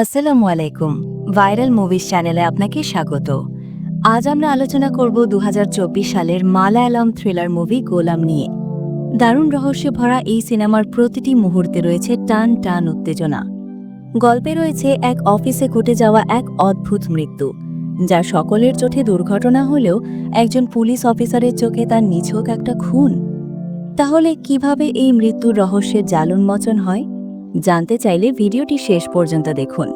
আসসালামু আলাইকুম। Viral movies চ্যানেলে আপনাকে স্বাগত। আজ আমরা আলোচনা করব দু হাজার চব্বিশ সালের মালায়ালাম থ্রিলার মুভি গোলাম নিয়ে। দারুণ রহস্যে ভরা এই সিনেমার প্রতিটি মুহূর্তে রয়েছে টান টান উত্তেজনা। গল্পে রয়েছে এক অফিসে ঘটে যাওয়া এক অদ্ভুত মৃত্যু যা সকলের চোখে দুর্ঘটনা হলেও একজন পুলিশ অফিসারের চোখে তার নিছক একটা খুন। তাহলে কীভাবে এই মৃত্যুর রহস্যের জাল উন্মোচন হয়? জানতে চাইলে ভিডিওটি শেষ পর্যন্ত দেখুন।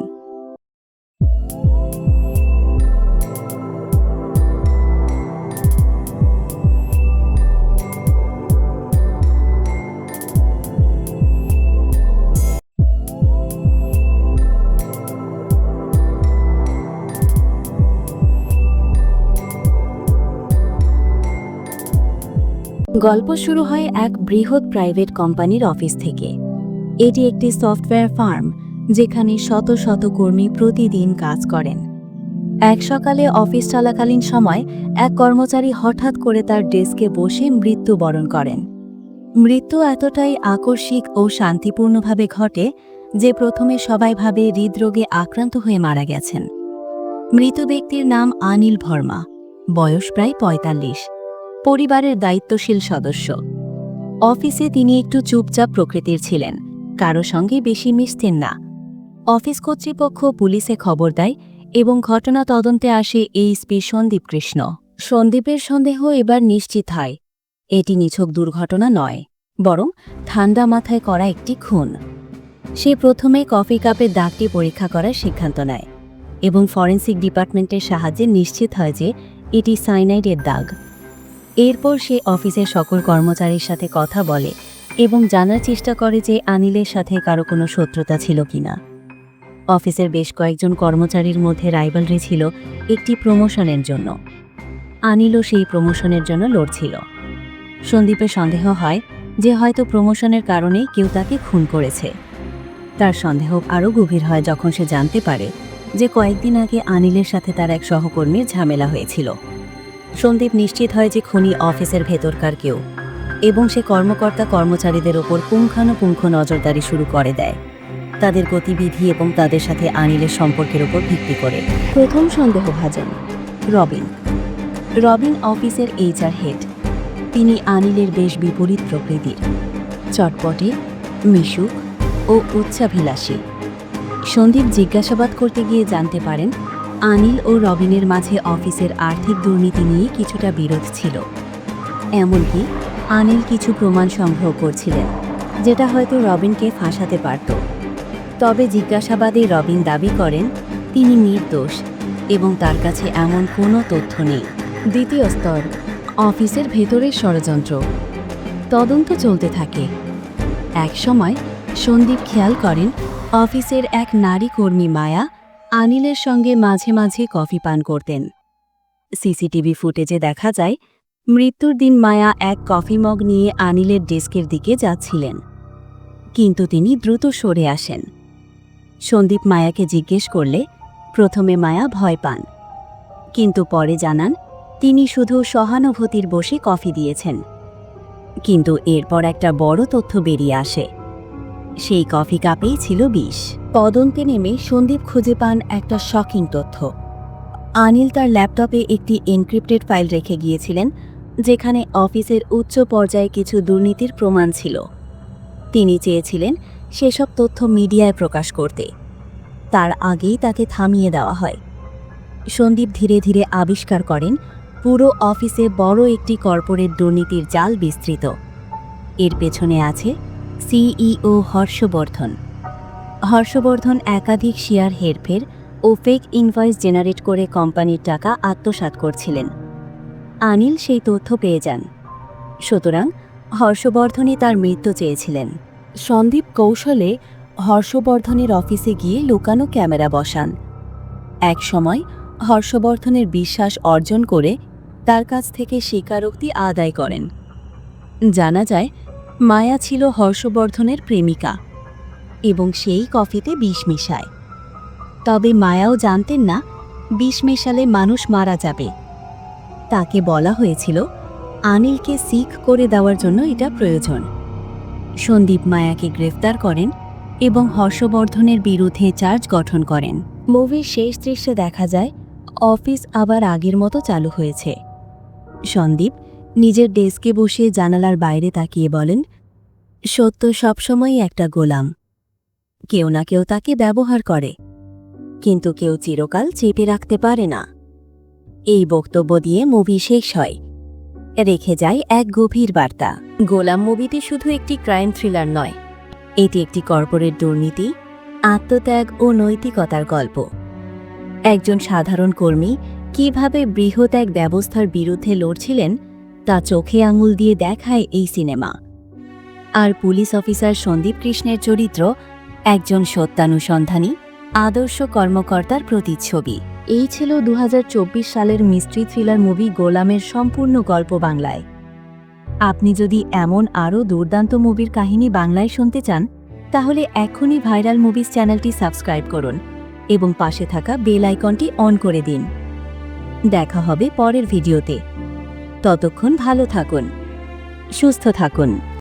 গল্প শুরু হয় এক বৃহৎ প্রাইভেট কোম্পানির অফিস থেকে। এটি একটি সফটওয়্যার ফার্ম, যেখানে শত শত কর্মী প্রতিদিন কাজ করেন। এক সকালে অফিস চলাকালীন সময়, এক কর্মচারী হঠাৎ করে তার ডেস্কে বসে মৃত্যুবরণ করেন। মৃত্যু এতটাই আকস্মিক ও শান্তিপূর্ণভাবে ঘটে যে প্রথমে সবাই ভাবে হৃদরোগে আক্রান্ত হয়ে মারা গেছেন। মৃত ব্যক্তির নাম আনিল ভর্মা, বয়স প্রায় পঁয়তাল্লিশ, পরিবারের দায়িত্বশীল সদস্য। অফিসে তিনি একটু চুপচাপ প্রকৃতির ছিলেন। কারও সঙ্গে বেশি মিশতেন না। অফিস কর্তৃপক্ষ পুলিশে খবর দেয় এবং ঘটনা তদন্তে আসে এইচপি সন্দীপ কৃষ্ণ। সন্দীপের সন্দেহ এবার নিশ্চিত হয়। এটি নিছক দুর্ঘটনা নয়, বরং ঠান্ডা মাথায় করা একটি খুন। সে প্রথমে কফি কাপের দাগটি পরীক্ষা করার সিদ্ধান্ত নেয় এবং ফরেন্সিক ডিপার্টমেন্টের সাহায্যে নিশ্চিত হয় যে এটি সাইনাইডের দাগ। এরপর সে অফিসের সকল কর্মচারীর সাথে কথা বলে এবং জানার চেষ্টা করে যে আনিলের সাথে কারও কোনো শত্রুতা ছিল কিনা। অফিসের বেশ কয়েকজন কর্মচারীর মধ্যে রাইভালরি ছিল একটি প্রমোশনের জন্য। আনিলও সেই প্রমোশনের জন্য লড়ছিল। সন্দীপের সন্দেহ হয় যে হয়তো প্রমোশনের কারণে কেউ তাকে খুন করেছে। তার সন্দেহ আরও গভীর হয় যখন সে জানতে পারে যে কয়েকদিন আগে আনিলের সাথে তার এক সহকর্মীর ঝামেলা হয়েছিল। সন্দীপ নিশ্চিত হয় যে খুনি অফিসের ভেতরকার কেউ। এবং সে কর্মকর্তা কর্মচারীদের ওপর পুঙ্খানুপুঙ্খ নজরদারি শুরু করে দেয়। তাদের গতিবিধি এবং তাদের সাথে আনিলের সম্পর্কের ওপর ভিত্তি করে। প্রথম সন্দেহভাজন, রবিন। রবিন অফিসের এইচআর হেড। তিনি আনিলের বেশ বিপরীত প্রকৃতির। চটপটে, মিশুক ও উচ্চাভিলাষী সন্দীপ জিজ্ঞাসাবাদ করতে গিয়ে জানতে পারেন, আনিল ও রবিনের মাঝে অফিসের আর্থিক দুর্নীতি নিয়ে কিছুটা বিরোধ ছিল। এমনকি আনিল কিছু প্রমাণ সংগ্রহ করছিলেন, যেটা হয়তো রবিনকে ফাঁসাতে পারত। তবে জিজ্ঞাসাবাদে রবিন দাবি করেন, তিনি নির্দোষ এবং তার কাছে এমন কোনো তথ্য নেই। দ্বিতীয় স্তর, অফিসের ভেতরের ষড়যন্ত্র। তদন্ত চলতে থাকে। এক সময়, সন্দীপ খেয়াল করেন, অফিসের এক নারী কর্মী মায়া আনিলের সঙ্গে মাঝে মাঝে কফি পান করতেন। সিসিটিভি ফুটেজে দেখা যায় মৃত্যুর দিন মায়া এক কফি মগ নিয়ে আনিলের ডেস্কের দিকে যাচ্ছিলেন। কিন্তু তিনি দ্রুত সরে আসেন। সন্দীপ মায়াকে জিজ্ঞেস করলে, প্রথমে মায়া ভয় পান। কিন্তু পরে জানান, তিনি শুধু সহানুভূতির বসে কফি দিয়েছেন। কিন্তু এরপর একটা বড় তথ্য বেরিয়ে আসে। সেই কফি কাপেই ছিল বিষ। তদন্তে নেমে সন্দীপ খুঁজে পান একটা শকিং তথ্য। আনিল তার ল্যাপটপে একটি এনক্রিপ্টেড ফাইল রেখে গিয়েছিলেন যেখানে অফিসের উচ্চ পর্যায়ে কিছু দুর্নীতির প্রমাণ ছিল। তিনি চেয়েছিলেন সেসব তথ্য মিডিয়ায় প্রকাশ করতে। তার আগেই তাকে থামিয়ে দেওয়া হয়। সন্দীপ ধীরে ধীরে আবিষ্কার করেন, পুরো অফিসে বড় একটি কর্পোরেট দুর্নীতির জাল বিস্তৃত। এর পেছনে আছে সিইও হর্ষবর্ধন। হর্ষবর্ধন একাধিক শেয়ার হেরফের ও ফেক ইনভয়েস জেনারেট করে কোম্পানির টাকা আত্মসাৎ করছিলেন। আনিল সেই তথ্য পেয়ে যান। সুতরাং হর্ষবর্ধনই তার মৃত্যু চেয়েছিলেন। সন্দীপ কৌশলে হর্ষবর্ধনের অফিসে গিয়ে লুকানো ক্যামেরা বসান। এক সময় হর্ষবর্ধনের বিশ্বাস অর্জন করে তার কাছ থেকে স্বীকারোক্তি আদায় করেন। জানা যায়, মায়া ছিল হর্ষবর্ধনের প্রেমিকা এবং সেই কফিতে বিষ মিশায়। তবে মায়াও জানতেন না, বিষ মেশালে মানুষ মারা যাবে। তাকে বলা হয়েছিল, আনিলকে সিক করে দেওয়ার জন্য এটা প্রয়োজন। সন্দীপ মায়াকে গ্রেফতার করেন এবং হর্ষবর্ধনের বিরুদ্ধে চার্জ গঠন করেন। মুভির শেষ দৃশ্যে দেখা যায়, অফিস আবার আগের মতো চালু হয়েছে। সন্দীপ নিজের ডেস্কে বসে জানালার বাইরে তাকিয়ে বলেন, সত্য সবসময় একটা গোলাম। কেউ না কেউ তাকে ব্যবহার করে। কিন্তু কেউ চিরকাল চেপে রাখতে পারে না। এই বক্তব্য দিয়ে মুভি শেষ হয়। রেখে যায় এক গভীর বার্তা। গোলাম মুভিটি শুধু একটি ক্রাইম থ্রিলার নয়, এটি একটি কর্পোরেট দুর্নীতি, আত্মত্যাগ ও নৈতিকতার গল্প। একজন সাধারণ কর্মী কীভাবে বৃহৎ এক ব্যবস্থার বিরুদ্ধে লড়ছিলেন, তা চোখে আঙুল দিয়ে দেখায় এই সিনেমা। আর পুলিশ অফিসার সন্দীপ কৃষ্ণের চরিত্র একজন সত্যানুসন্ধানী, আদর্শ কর্মকর্তার প্রতিচ্ছবি। এই ছিল দু হাজার চব্বিশ সালের মিস্ট্রি থ্রিলার মুভি গোলামের সম্পূর্ণ গল্প বাংলায়। আপনি যদি এমন আরও দুর্দান্ত মুভির কাহিনী বাংলায় শুনতে চান, তাহলে এখনই ভাইরাল মুভিজ চ্যানেলটি সাবস্ক্রাইব করুন এবং পাশে থাকা বেল আইকনটি অন করে দিন। দেখা হবে পরের ভিডিওতে। ততক্ষণ ভালো থাকুন, সুস্থ থাকুন।